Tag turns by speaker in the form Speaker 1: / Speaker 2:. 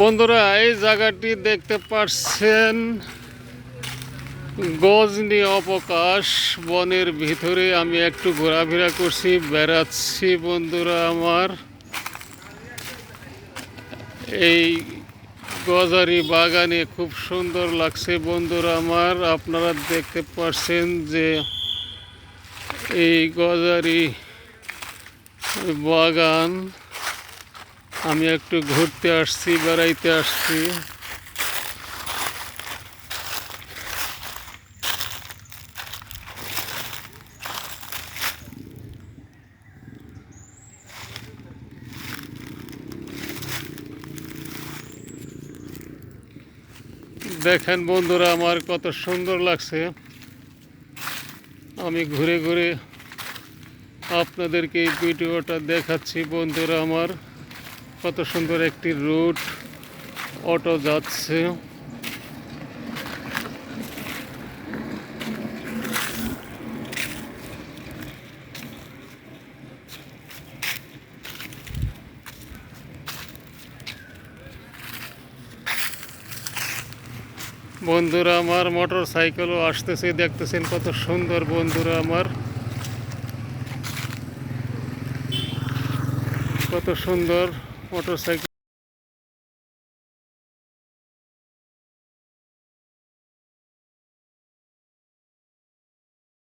Speaker 1: বন্ধুরা, এই জায়গাটি দেখতে পাচ্ছেন। গজনি অবকাশ, বনের ভিতরে আমি একটু ঘোরাফেরা করছি, বেড়াচ্ছি বন্ধুরা আমার। এই গজারি বাগানে খুব সুন্দর লাগছে বন্ধুরা আমার। আপনারা দেখতে পাচ্ছেন যে এই গজারি বাগান আমি একটু ঘুরতে আসছি, বেড়াইতে আসছি। দেখেন বন্ধুরা, আমার কত সুন্দর লাগছে। আমি ঘুরে ঘুরে আপনাদেরকে এই ভিডিওটা দেখাচ্ছি বন্ধুরা আমার। কত সুন্দর একটি রুট, অটো যাচ্ছে। বন্ধুরা আমার মোটর সাইকেলও আসতেছে, দেখতেছেন কত সুন্দর বন্ধুরা আমার। কত সুন্দর। Motor cycle